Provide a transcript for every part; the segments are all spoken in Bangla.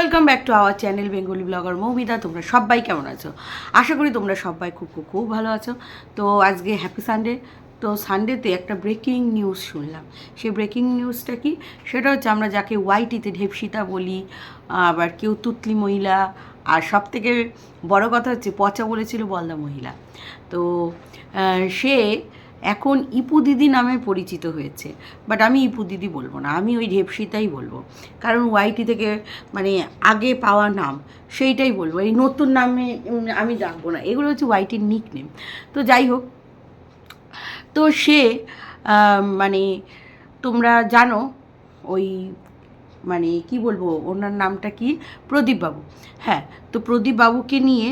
Welcome back to our channel Bengali blogger Moumita, তোমরা সবাই কেমন আছো? আশা করি তোমরা সবাই খুব খুব খুব ভালো আছো। তো আজকে হ্যাপি সানডে তো সানডেতে একটা ব্রেকিং নিউজ শুনলাম। সেই ব্রেকিং নিউজটা কি? সেটা হচ্ছে আমরা যাকে ওয়াইটিতে ঢেপসিতা বলি, আবার কেউ তুতলি মহিলা, আর সব থেকে বড় কথা হচ্ছে পচা বলেছিল বলদা মহিলা। তো সে এখন ইপু দিদি নামে পরিচিত হয়েছে। বাট আমি ইপু দিদি বলব না, আমি ওই ঢেপসিতাই বলব। কারণ ওয়াইটি থেকে মানে আগে পাওয়া নাম, সেইটাই বলব। এই নতুন নামে আমি ডাকবো না। এগুলো হচ্ছে ওয়াইটির নিক নেম তো যাই হোক, তো সে মানে তোমরা জানো ওই মানে কি বলব, ওনার নামটা কি? প্রদীপবাবু। হ্যাঁ তো প্রদীপবাবুকে নিয়ে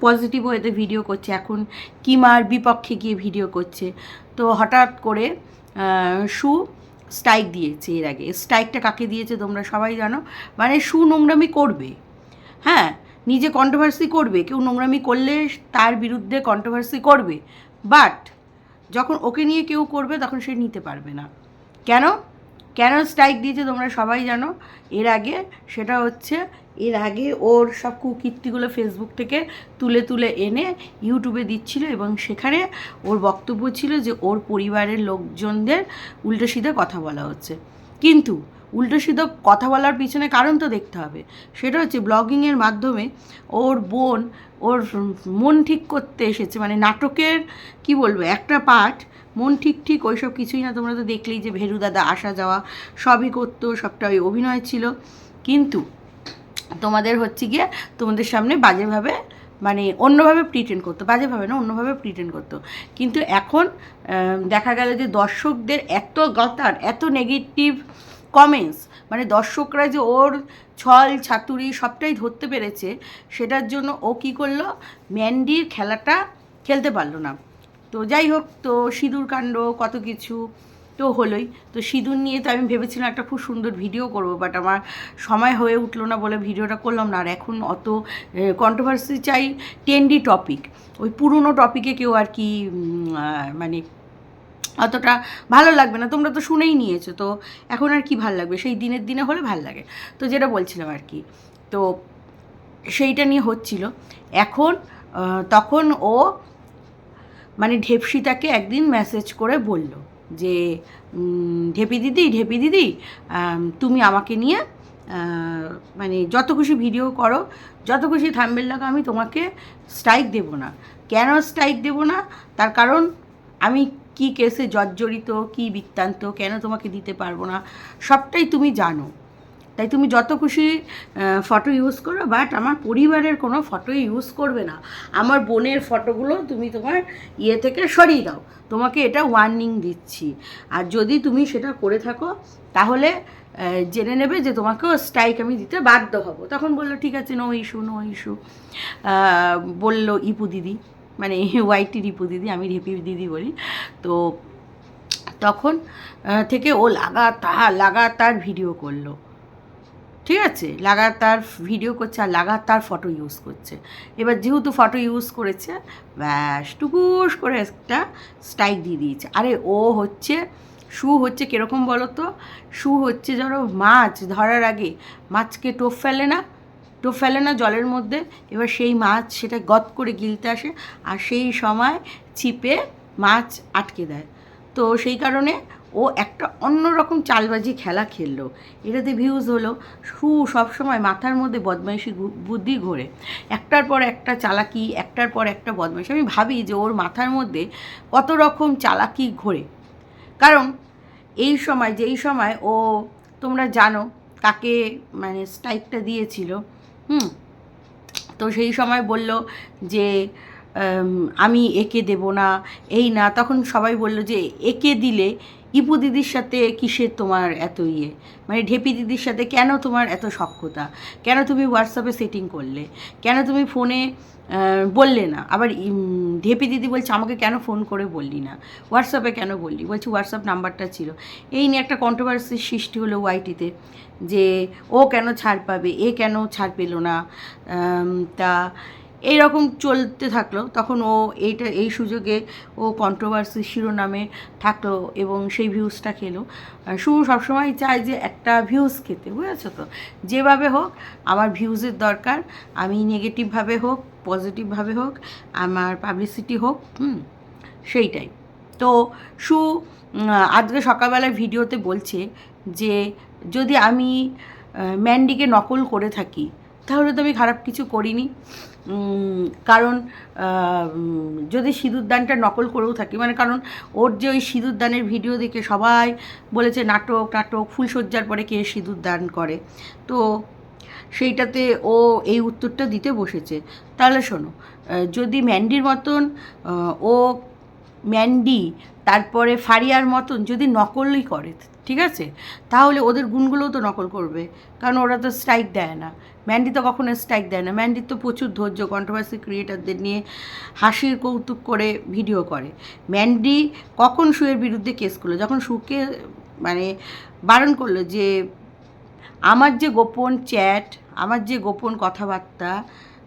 পজিটিভ ওয়েতে ভিডিও করছে। এখন কিমার বিপক্ষে গিয়ে ভিডিও করছে। তো হঠাৎ করে সু স্ট্রাইক দিয়েছে এর আগে। স্ট্রাইকটা কাকে দিয়েছে তোমরা সবাই জানো? মানে সু নোংরামি করবে। হ্যাঁ নিজে কন্ট্রোভার্সি করবে। কেউ নোংরামি করলে তার বিরুদ্ধে কন্ট্রোভার্সি করবে। বাট যখন ওকে নিয়ে কেউ করবে, তখন সে নিতে পারবে না। কেন? কেন স্ট্রাইক দিয়েছে, তোমরা সবাই জানো। এর আগে, সেটা হচ্ছে, এর আগে ওর সব কুকীর্তিগুলো ফেসবুক থেকে তুলে তুলে এনে ইউটিউবে দিচ্ছিল এবং সেখানে ওর বক্তব্য ছিল যে ওর পরিবারের লোকজনদের উল্টো সিধে কথা বলা হচ্ছে। কিন্তু উল্টো সিধে কথা বলার পিছনে কারণ তো দেখতে হবে। সেটা হচ্ছে, ব্লগিংয়ের মাধ্যমে ওর বোন, ওর মন ঠিক করতে এসেছে। মানে নাটকের, কি বলব, একটা পার্ট মন ঠিক ঠিক, ওইসব কিছুই না। তোমরা তো দেখলেই যে ভেরু দাদা আসা যাওয়া সবই করতো, সবটা ওই অভিনয় ছিল। কিন্তু তোমাদের হচ্ছে গিয়ে তোমাদের সামনে বাজেভাবে মানে অন্যভাবে প্রিটেন্ড করতো। বাজেভাবে না, অন্যভাবে প্রিটেন্ড করতো। কিন্তু এখন দেখা গেল যে দর্শকদের এত গতার এত নেগেটিভ কমেন্টস মানে দর্শকরা যে ওর ছল, ছাতুরি সবটাই ধরতে পেরেছে, সেটার জন্য ও কী করল? ম্যান্ডির খেলাটা খেলতে পারল না। তো যাই হোক, তো সিঁদুর কাণ্ড, কত কিছু তো হলোই। তো সিঁদুর নিয়ে তো আমি ভেবেছিলাম একটা খুব সুন্দর ভিডিও করব বাট আমার সময় হয়ে উঠল না বলে ভিডিওটা করলাম না। আর এখন অত কন্ট্রোভার্সি চাই টেন্ডি টপিক ওই পুরনো টপিকে কেউ আর কি মানে অতটা ভালো লাগবে না। তোমরা তো শুনেই নিয়েছো, তো এখন আর কি ভালো লাগবে? সেই দিনের দিনে হলে ভালো লাগে। তো যেটা বলছিলাম আর কি, তো সেইটা নিয়ে হচ্ছিল। এখন তখন ও মানে ঢেপসিতাকে একদিন মেসেজ করে বলল যে ঢেপি দিদি ঢেপি দিদি তুমি আমাকে নিয়ে মানে যত খুশি ভিডিও করো, যত খুশি থাম্বেল লাগা আমি তোমাকে স্ট্রাইক দেব না। কেন স্ট্রাইক দেব না? তার কারণ, আমি কি কেসে জর্জরিত, কি বৃত্তান্ত, কেন তোমাকে দিতে পারব না? সবটাই তুমি জানো। তাই তুমি যত খুশি ফটো ইউজ করো বাট আমার পরিবারের কোনো ফটো ইউজ করবে না। আমার বোনের ফটোগুলো তুমি তোমার ইয়ে থেকে সরিয়ে দাও। তোমাকে এটা ওয়ার্নিং দিচ্ছি। আর যদি তুমি সেটা করে থাকো, তাহলে জেনে নেবে যে তোমাকেও স্ট্রাইক আমি দিতে বাধ্য হব। তখন বলল, ঠিক আছে নো ইস্যু নো ইস্যু বলল, ইপু দিদি মানে ওয়াইটির ইপু দিদি, আমি রেপি দিদি বলি। তো তখন থেকে ও লাগাতার লাগাতার ভিডিও করল। ঠিক আছে? লাগাতার ভিডিও করছে আর লাগাতার ফটো ইউজ করছে। এবার যেহেতু ফটো ইউজ করেছে, ব্যাস টুকুস করে একটা স্ট্রাইক দিয়ে দিয়েছে। আরে ও হচ্ছে, শু হচ্ছে কীরকম বলো তো শু হচ্ছে ধরো মাছ ধরার আগে, মাছকে টোপ ফেলে না, টোপ ফেলে না জলের মধ্যে, এবার সেই মাছ সেটা গত করে গিলতে আসে আর সেই সময় ছিপে মাছ আটকে দেয়। তো সেই কারণে ও একটা অন্যরকম চালবাজি খেলা খেললো। এটাতে ভিউজ হলো সু সবসময় মাথার মধ্যে বদমাইশি বুদ্ধি ঘোরে। একটার পর একটা চালাকি, একটার পর একটা বদমাইশি। আমি ভাবি যে ওর মাথার মধ্যে কত রকম চালাকি ঘোরে। কারণ এই সময়, যেই সময় ও, তোমরা জানো কাকে মানে স্ট্রাইকটা দিয়েছিল, হুম? তো সেই সময় বলল যে আমি একে দেব না, এই না। তখন সবাই বলল যে, একে দিলে ইপু দিদির সাথে কিসের তোমার এত ইয়ে? মানে ঢেপি দিদির সাথে কেন তোমার এত সক্ষতা কেন তুমি হোয়াটসঅ্যাপে সেটিং করলে? কেন তুমি ফোনে বললে না? আবার ঢেপি দিদি বলছে, আমাকে কেন ফোন করে বললি না? হোয়াটসঅ্যাপে কেন বললি? বলছি হোয়াটসঅ্যাপ নাম্বারটা ছিল। এই নিয়ে একটা কন্ট্রোভার্সির সৃষ্টি হলো ওয়াইটিতে যে ও কেন ছাড় পাবে? এ কেন ছাড় পেল না? তা এই রকম চলতে থাকল। তখন ও এইটা, এই সুযোগে ও কন্ট্রোভার্সি শিরোনামে থাকল এবং সেই ভিউজটা খেলো। সু সবসময় চায় যে একটা ভিউজ খেতে, বুঝেছ তো? যেভাবে হোক, আমার ভিউজের দরকার। আমি নেগেটিভভাবে হোক পজিটিভভাবে হোক, আমার পাবলিসিটি হোক, হুম, সেইটাই। তো সু আজকে সকালবেলায় ভিডিওতে বলছে যে, যদি আমি ম্যান্ডিকে নকল করে থাকি তাহলে তো আমি খারাপ কিছু করিনি। কারণ যদি সিঁদুরদানটা নকল করেও থাকি মানে কারণ ওর যে ওই সিঁদুরদানের ভিডিও দেখে সবাই বলেছে, নাটক নাটক ফুলসজ্জার পরে কে সিঁদুরদান করে? তো সেইটাতে ও এই উত্তরটা দিতে বসেছে। তাহলে শোনো যদি ম্যান্ডির মতন ও ম্যান্ডি, তারপরে ফারিয়ার মতন যদি নকলই করে ঠিক আছে? তাহলে ওদের গুণগুলোও তো নকল করবে। কারণ ওরা তো স্ট্রাইক দেয় না। ম্যান্ডি তো কখনো স্ট্রাইক দেয় না। ম্যান্ডির তো প্রচুর ধৈর্য কন্ট্রোভার্সি ক্রিয়েটারদের নিয়ে হাসির কৌতুক করে ভিডিও করে। ম্যান্ডি কখন শুয়ের বিরুদ্ধে কেস করল? যখন শুকে মানে বারণ করল যে, আমার যে গোপন চ্যাট আমার যে গোপন কথাবার্তা,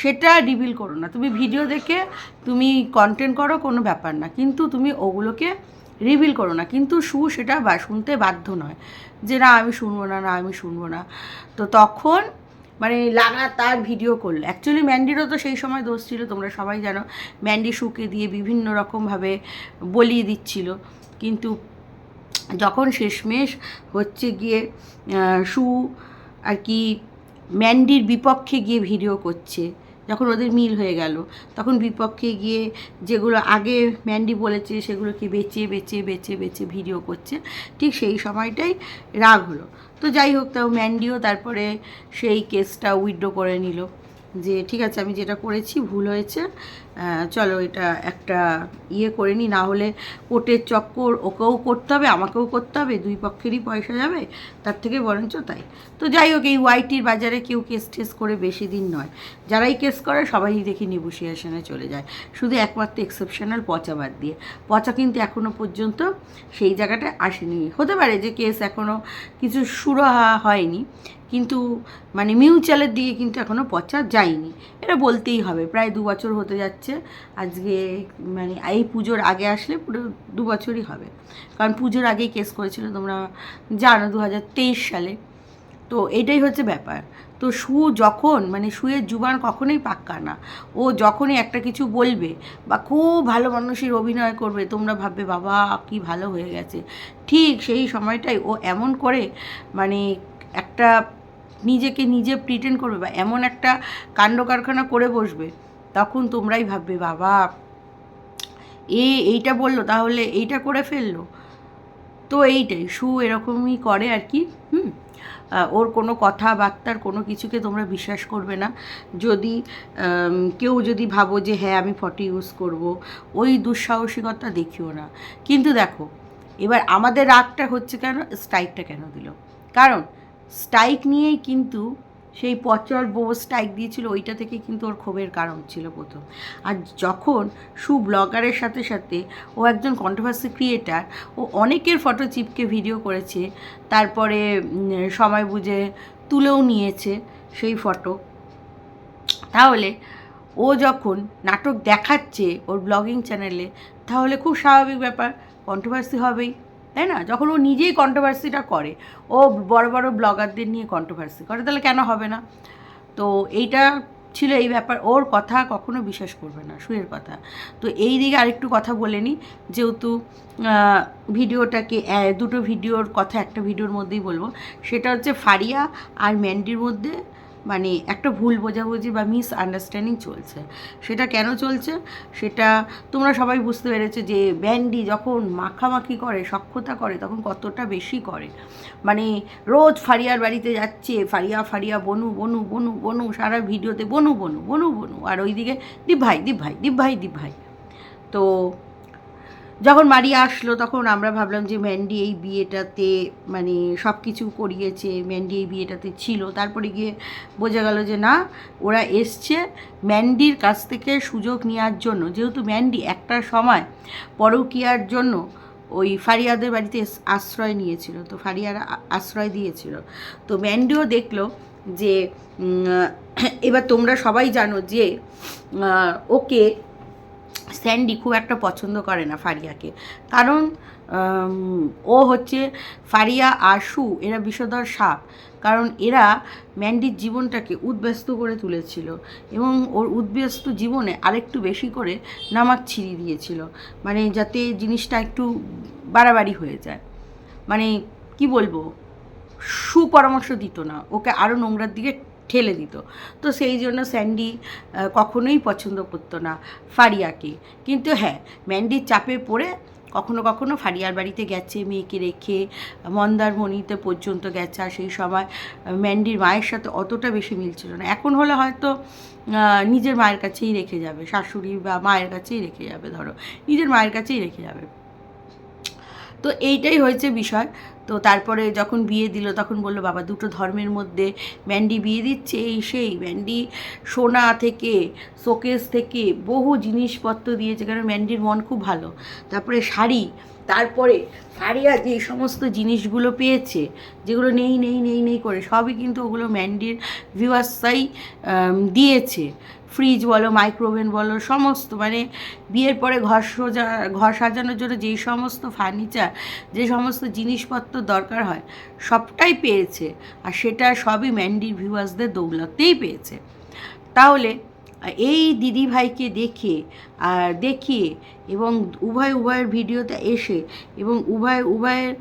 সেটা রিভিল করো না। তুমি ভিডিও দেখে, তুমি কন্টেন্ট করো, কোনো ব্যাপার না। কিন্তু তুমি ওগুলোকে রিভিল করো না। কিন্তু সু সেটা বা শুনতে বাধ্য নয় যে না, আমি শুনব না না, আমি শুনব না। তো তখন মানে লাগাতার ভিডিও করল অ্যাকচুয়ালি ম্যান্ডিরও তো সেই সময় দোষ ছিল, তোমরা সবাই জানো। ম্যান্ডি শুকে দিয়ে বিভিন্ন রকমভাবে বলিয়ে দিচ্ছিল। কিন্তু যখন শেষমেশ হচ্ছে গিয়ে সু আর কি ম্যান্ডির বিপক্ষে গিয়ে ভিডিও করছে যখন ওদের মিল হয়ে গেল, তখন বিপক্ষে গিয়ে যেগুলো আগে ম্যান্ডি বলেছে সেগুলোকে বেচে বেচে বেচে বেচে ভিডিও করছে, ঠিক সেই সময়টাই রাগ হলো। তো যাই হোক, তাও ম্যান্ডিও তারপরে সেই কেসটা উইথড্র করে নিল। যে ঠিক আছে, আমি যেটা করেছি ভুল হয়েছে চলো এটা একটা ইয়ে করে নি, না হলে কোর্টের চক্কর ওকেও করতে হবে, আমাকেও করতে হবে, দুই পক্ষেরই পয়সা যাবে, তার থেকে বরঞ্চ তাই। তো যাই হোক, এই ওয়াইটির বাজারে কেউ কেস টেস করে বেশি দিন নয়। যারাই কেস করে সবাই দেখি নেগোসিয়েশনে চলে যায়। শুধু একমাত্র এক্সেপশনাল পচা বাদ দিয়ে। পচা কিন্তু এখনও পর্যন্ত সেই জায়গাটায় আসেনি। হতে পারে যে কেস এখনও কিছু হওয়া হয়নি। কিন্তু মানে মিউচুয়ালের দিকে কিন্তু এখনও পচা যায়নি। এটা বলতেই হবে, প্রায় দু বছর হতে যাচ্ছে। আজকে মানে এই পুজোর আগে আসলে পুরো দু বছরই হবে। কারণ পুজোর আগেই কেস করেছিল তোমরা জানো দু হাজার তেইশ সালে। তো এটাই হচ্ছে ব্যাপার। তো সু যখন মানে শুয়ের জুবান কখনোই পাক্কা না। ও যখনই একটা কিছু বলবে বা খুব ভালো মানুষের অভিনয় করবে, তোমরা ভাববে, বাবা, কি ভালো হয়ে গেছে। ঠিক সেই সময়টাই ও এমন করে মানে একটা নিজেকে নিজে প্রিটেন্ড করবে বা এমন একটা কাণ্ড কারখানা করে বসবে, তখন তোমরাই ভাববে, বাবা, এ এইটা বলল, তাহলে এইটা করে ফেলল। তো এইটাই, সু এরকমই করে আর কি, হুম? ওর কোনো কথাবার্তার কোনো কিছুকে তোমরা বিশ্বাস করবে না। যদি কেউ যদি ভাবো যে হ্যাঁ আমি ফটো ইউজ করব, ওই দুঃসাহসিকতা দেখিও না। কিন্তু দেখো, এবার আমাদের রাগটা হচ্ছে কেন? স্ট্রাইকটা কেন দিল? কারণ স্ট্রাইক নিয়েই কিন্তু সেই পচর বউ স্ট্রাইক দিয়েছিল, ওইটা থেকে কিন্তু ওর ক্ষোভের কারণ ছিল প্রথম। আর যখন সু ব্লগারের সাথে সাথে ও একজন কন্ট্রোভার্সি ক্রিয়েটার ও অনেকের ফটো চিপকে ভিডিও করেছে, তারপরে সময় বুঝে তুলেও নিয়েছে সেই ফটো তাহলে ও যখন নাটক দেখাচ্ছে ওর ব্লগিং চ্যানেলে তাহলে খুব স্বাভাবিক ব্যাপার কন্ট্রোভার্সি হবেই। তাই না? যখন ও নিজেই কন্ট্রোভার্সিটা করে, ও বড় বড় ব্লগারদের নিয়ে কন্ট্রোভার্সি করে, তাহলে কেন হবে না? তো এইটা ছিল এই ব্যাপার। ওর কথা কখনো বিশ্বাস করবে না শুয়ের কথা। তো এই দিকে আরেকটু কথা বলে নিই যেহেতু ভিডিওটাকে দুটো ভিডিওর কথা একটা ভিডিওর মধ্যেই বলব। সেটা হচ্ছে ফারিয়া আর ম্যান্ডির মধ্যে মানে একটা ভুল বোঝাবুঝি বা মিস আন্ডারস্ট্যান্ডিং চলছে। সেটা কেন চলছে? সেটা তোমরা সবাই বুঝতে পেরেছ যে ব্যান্ডি যখন মাখামাখি করে, সক্ষতা করে, তখন কতটা বেশি করে। মানে রোজ ফারিয়ার বাড়িতে যাচ্ছে, ফারিয়া ফারিয়া, বনু বনু বনু বনু, সারা ভিডিওতে বনু বনু বনু বনু, আর ওইদিকে দীপ ভাই দীপ ভাই দীপ ভাই দীপ ভাই তো যখন মারিয়া আসলো, তখন আমরা ভাবলাম যে ম্যান্ডি এই বিয়েটাতে মানে সব কিছু করিয়েছে ম্যান্ডি এই বিয়েটাতে ছিল। তারপরে গিয়ে বোঝা গেল যে না, ওরা এসছে ম্যান্ডির কাছ থেকে সুযোগ নেওয়ার জন্য। যেহেতু ম্যান্ডি একটা সময় পরকীয়ার জন্য ওই ফারিয়াদের বাড়িতে আশ্রয় নিয়েছিল, তো ফারিয়ারা আশ্রয় দিয়েছিল। তো ম্যান্ডিও দেখল যে এবার তোমরা সবাই জানো যে ওকে স্যান্ডি খুব একটা পছন্দ করে না ফারিয়াকে। কারণ ও হচ্ছে ফারিয়া আর সু, এরা বিষধর সাপ। কারণ এরা ম্যান্ডির জীবনটাকে উদ্ব্যস্ত করে তুলেছিল এবং ওর উদ্ব্যস্ত জীবনে আরেকটু বেশি করে নামাক ছিঁড়ি দিয়েছিল। মানে যাতে জিনিসটা একটু বাড়াবাড়ি হয়ে যায়। মানে কি বলব? সুপরামর্শ দিত না। ওকে আরও নোংরার দিকে ঠেলে দিত। তো সেই জন্য স্যান্ডি কখনোই পছন্দ করতো না ফারিয়াকে। কিন্তু হ্যাঁ ম্যান্ডির চাপে পড়ে কখনো কখনো ফারিয়ার বাড়িতে গেছে, মেয়েকে রেখে মন্দারমণিতে পর্যন্ত গেছে। আর সেই সময় ম্যান্ডির মায়ের সাথে অতটা বেশি মিলছিল না। এখন হলে হয়তো নিজের মায়ের কাছেই রেখে যাবে। শাশুড়ি বা মায়ের কাছেই রেখে যাবে, ধরো। নিজের মায়ের কাছেই রেখে যাবে। তো এইটাই হয়েছে বিষয়। তো তারপরে যখন বিয়ে দিল, তখন বলল, বাবা, দুটো ধর্মের মধ্যে ব্যান্ডি বিয়ে দিচ্ছে, এই সেই ব্যান্ডি সোনা থেকে, শোকেস থেকে বহু জিনিসপত্র দিয়েছে, কারণ ব্যান্ডির মন খুব ভালো। তারপরে শাড়ি তারপরে ফারিয়া যে সমস্ত জিনিসগুলো পেয়েছে, যেগুলো নেই নেই নেই নেই করে, সবই কিন্তু ওগুলো ম্যান্ডির ভিউয়ার্সাই দিয়েছে। ফ্রিজ বলো, মাইক্রোওভেন বলো, সমস্ত মানে বিয়ের পরে ঘর সোজা, ঘর সাজানোর জন্য যেই সমস্ত ফার্নিচার, যে সমস্ত জিনিসপত্র দরকার হয়, সবটাই পেয়েছে। আর সেটা সবই ম্যান্ডির ভিউয়ার্সদের দৌলতেই পেয়েছে। তাহলে এই দিদি ভাইকে দেখে আর দেখিয়ে এবং উভয় উভয়ের ভিডিওতে এসে এবং উভয় উভয়ের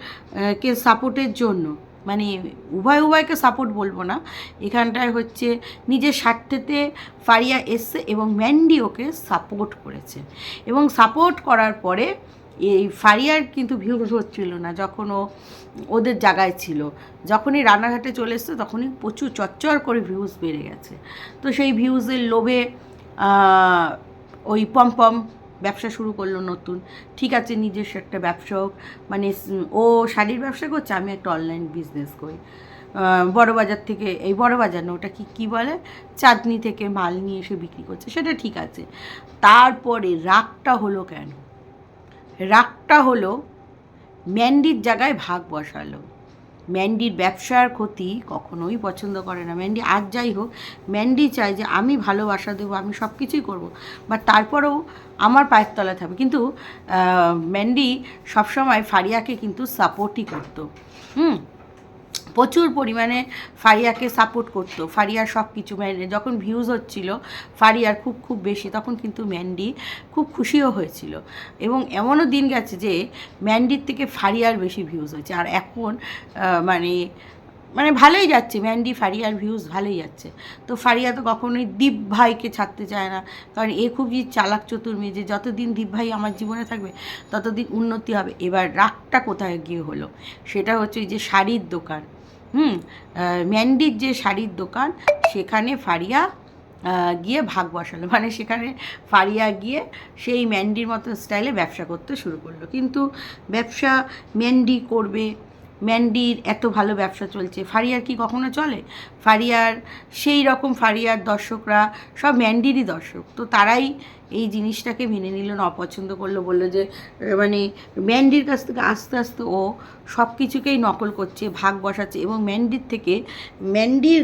কে সাপোর্টের জন্য মানে উভয় উভয়কে সাপোর্ট বলব না, এখানটায় হচ্ছে নিজের স্বার্থেতে ফারিয়া এসছে এবং ম্যান্ডি ওকে সাপোর্ট করেছে। এবং সাপোর্ট করার পরে এই ফারিয়ার কিন্তু ভিউজ হচ্ছিল না, যখন ও ওদের জায়গায় ছিল। যখনই রানাঘাটে চলে এসছে, তখনই প্রচুর চচ্চর করে ভিউজ বেড়ে গেছে। তো সেই ভিউজের লোভে ওই পম্পম ব্যবসা শুরু করল নতুন। ঠিক আছে, নিজস্ব একটা ব্যবসা হোক মানে ও শাড়ির ব্যবসা করছে, আমি একটা অনলাইন বিজনেস করি। বড় বাজার থেকে, এই বড় বাজার না, ওটা কি কি বলে? চাঁদনি থেকে মাল নিয়ে এসে বিক্রি করছে, সেটা ঠিক আছে। তারপরে রাগটা হলো কেন? রাগটা হলো ম্যান্ডির জায়গায় ভাগ বসালো। ম্যান্ডির ব্যবসার ক্ষতি কখনোই পছন্দ করে না। ম্যান্ডি আর যাই হোক, ম্যান্ডি চায় যে আমি ভালোবাসা দেবো, আমি সব কিছুই করব বাট তারপরেও আমার পায়ের তলায় থাকবে। কিন্তু ম্যান্ডি সবসময় ফারিয়াকে কিন্তু সাপোর্টই করতো। হুম? প্রচুর পরিমাণে ফারিয়াকে সাপোর্ট করতো। ফারিয়ার সব কিছু মানে যখন ভিউজ হচ্ছিল, ফারিয়ার খুব খুব বেশি, তখন কিন্তু ম্যান্ডি খুব খুশিও হয়েছিল। এবং এমনও দিন গেছে যে, ম্যান্ডির থেকে ফারিয়ার বেশি ভিউজ হয়েছে। আর এখন মানে মানে ভালোই যাচ্ছে। ম্যান্ডি, ফারিয়ার ভিউজ ভালোই যাচ্ছে। তো ফারিয়া তো কখনোই দীপ ভাইকে ছাড়তে চায় না। কারণ এ খুবই চালাক চতুর মেয়ে যে যতদিন দীপ ভাই আমার জীবনে থাকবে, ততদিন উন্নতি হবে। এবার রাগটা কোথায় গিয়ে হলো? সেটা হচ্ছে ওই যে শাড়ির দোকান। ম্যান্ডির যে শাড়ির দোকান, সেখানে ফারিয়া গিয়ে ভাগ বসালো। মানে সেখানে ফারিয়া গিয়ে সেই ম্যান্ডির মতো স্টাইলে ব্যবসা করতে শুরু করল। কিন্তু ব্যবসা ম্যান্ডি করবে ম্যান্ডির এত ভালো ব্যবসা চলছে। ফারিয়ার কি কখনো চলে? ফারিয়ার সেই রকম ফারিয়ার দর্শকরা সব ম্যান্ডিরই দর্শক। তো তারাই এই জিনিসটাকে মেনে নিল না অপছন্দ করল, বলল যে মানে ম্যান্ডির কাছ থেকে আস্তে আস্তে ও সব কিছুকেই নকল করছে, ভাগ বসাচ্ছে এবং ম্যান্ডির থেকে, ম্যান্ডির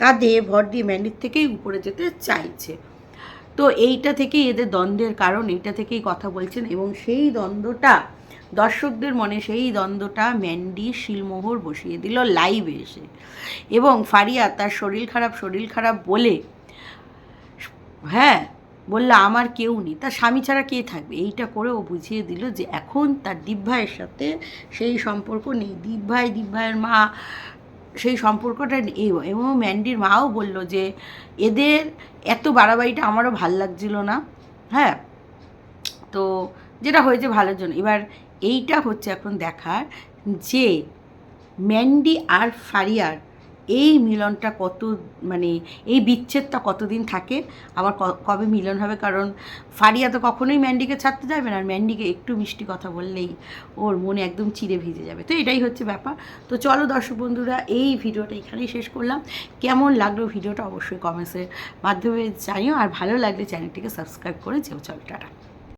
কাঁধে ভর দিয়ে ম্যান্ডির থেকেই উপরে যেতে চাইছে। তো এইটা থেকেই এদের দ্বন্দ্বের কারণ, এইটা থেকেই কথা বলছেন এবং সেই দ্বন্দ্বটা দর্শকদের মনে সেই দ্বন্দ্বটা ম্যান্ডি শিলমোহর বসিয়ে দিল লাইভে এসে। এবং ফারিয়া তার শরীর খারাপ শরীর খারাপ বলে হ্যাঁ বলল, আমার কেউ নেই। তার স্বামী ছাড়া কে থাকবে? এইটা করে ও বুঝিয়ে দিল যে এখন তার দীপ ভাইয়ের সাথে সেই সম্পর্ক নেই। দীপ ভাইয়ের মা, সেই সম্পর্কটা নেই। এবং ম্যান্ডির মাও বলল যে, এদের এত বাড়াবাড়িটা আমারও ভালো লাগছিল না। হ্যাঁ তো যেটা হয়েছে ভালোর জন্য। এবার এইটা হচ্ছে এখন দেখার যে ম্যান্ডি আর ফারিয়ার এই মিলনটা কত মানে এই বিচ্ছেদটা কতদিন থাকে, আবার কবে মিলন হবে? কারণ ফারিয়া তো কখনোই ম্যান্ডিকে ছাড়তে যাবে না, আর ম্যান্ডিকে একটু মিষ্টি কথা বললেই ওর মনে একদম চিড়ে ভিজে যাবে। তো এটাই হচ্ছে ব্যাপার। তো চলো দর্শক বন্ধুরা, এই ভিডিওটা এখানেই শেষ করলাম। কেমন লাগল ভিডিওটা অবশ্যই কমেন্টসের মাধ্যমে জানিও, আর ভালো লাগলে চ্যানেলটিকে সাবস্ক্রাইব করে যেও। চলো, টাটা।